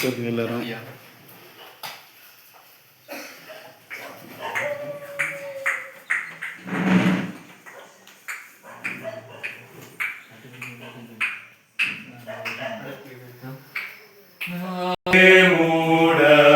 பக்தர்கள் எல்லாரும் மூடவே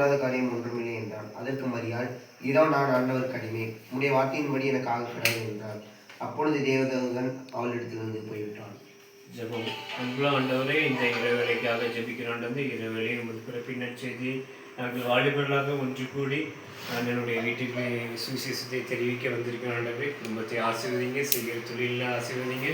கூடாத காரியம் ஒன்றுமில்லை என்றான். அதற்கு மரியாள் இதோ நான் ஆண்டவர் கடிமை. உடைய வார்த்தையின்படி எனக்கு ஆகப்படாது என்றான். அப்பொழுது தேவதூதன் அவளிடத்திலிருந்து போய்விட்டான். ஜெபம். அன்புள்ள ஆண்டவரே இந்த இறைவேளைக்காக ஜபிக்கிறாண்டது இறைவேளை உமது பிறப்பின் நற்செய்தி நாங்கள் வாலிபர்களாக ஒன்று கூடி நான் என்னுடைய வீட்டுக்கு சுவிசேஷத்தை தெரிவிக்க வந்திருக்கிறேன் ஆண்டவரே. குடும்பத்தை ஆசீர்வதிங்க செய்கிற தொழிலில் ஆசீர்வதிங்க.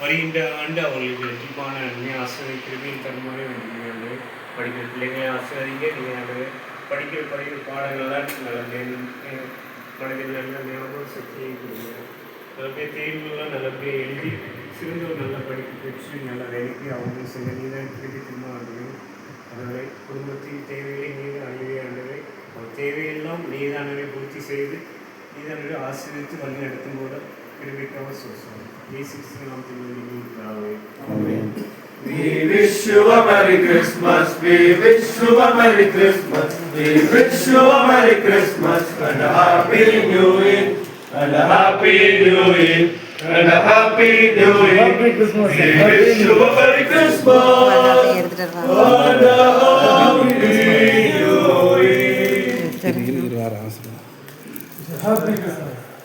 வருகின்ற ஆண்டு அவர்களுக்கு வெற்றிப்பான நன்மை ஆசிரியர் கிருமியின் தருமாறி வேண்டுகிறேன் படிக்கிற பிள்ளைகளை ஆசிரியங்க நீங்கள் ஆண்டவரே படிக்கிற படிக்கிற பாடங்கள்லாம் நல்ல மேலும் மனதில் நல்ல ஞாபகம் சக்தியை கொடுங்க. நல்லபடியாக தேர்வுலாம் நல்லபடியாக எழுதி சிறந்த ஒரு நல்ல படிப்பு பெற்று நல்ல வேலைக்கு அவங்க சில நீதான் திருப்பி திரும்ப ஆண்டுகள் அதனால் குடும்பத்தின் தேவைகளை நீத அழிவே ஆண்டவை அவர் தேவையெல்லாம் நீதானவை பூர்த்தி செய்து நீதானவை ஆசீர்வித்து வழி நடத்தும் போது We wish you a Merry Christmas. We wish you a Merry Christmas. We wish you a Merry Christmas and a Happy New Year. And a Happy New Year. And a Happy New Year. We wish you a Merry Christmas. And a Happy New Year. Happy Christmas.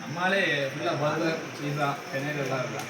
நம்மளே ஃபுல்லாக burger pizza சென்னையில் எல்லாம் இருக்கலாம்